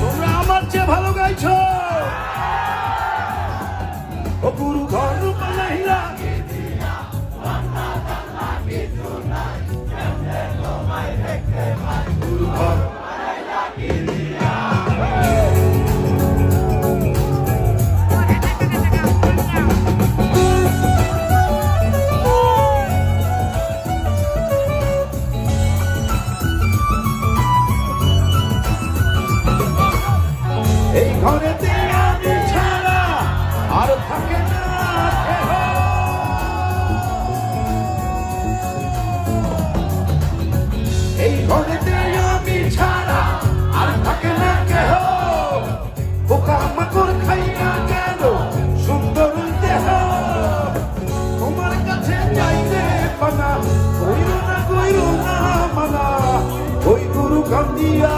তোমরা আমার চেয়ে ভালো গাইছো। ও গুরু এই ঘরেতে আমি ছাড়া আর থাকে না এই ঘরেতে আমি ছাড়া আর থাকে না কেহ। পোকা মাকড় খাইয়া গেল সুন্দর দেহ। তোমার কাছে যাইতে পানা, কইরো না কইরো না মানা ওই গুরু কান্দিয়া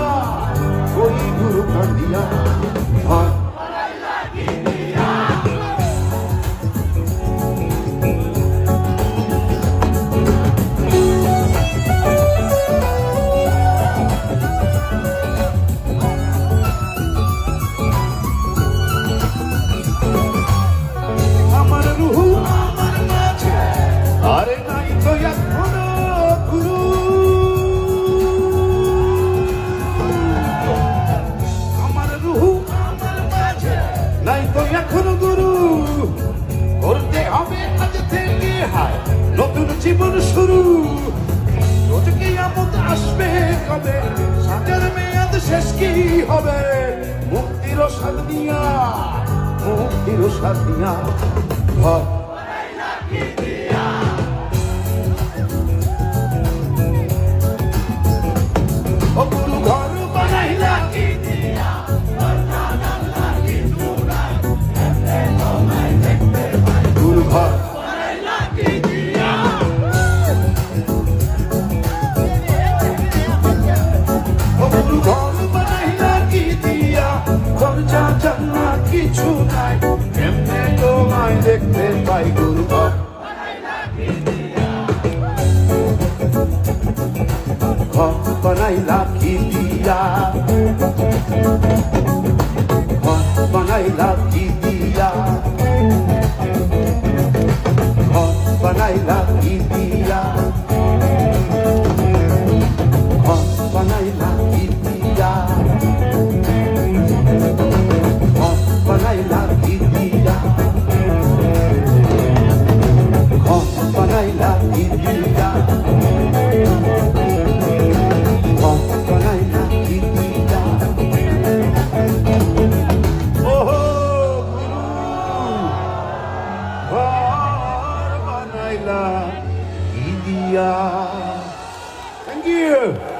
হবে? মুক্তির স্বাদ দিয়া মুক্তির স্বাদ দিয়া ঘর কিছু নাই। এমনি তোমায় দেখতে পাই, গুরু ঘর বানাইলা কি দিয়া। ঘর বানাইলা দিয়া। ঘর বানাইলা Laila India. Thank you.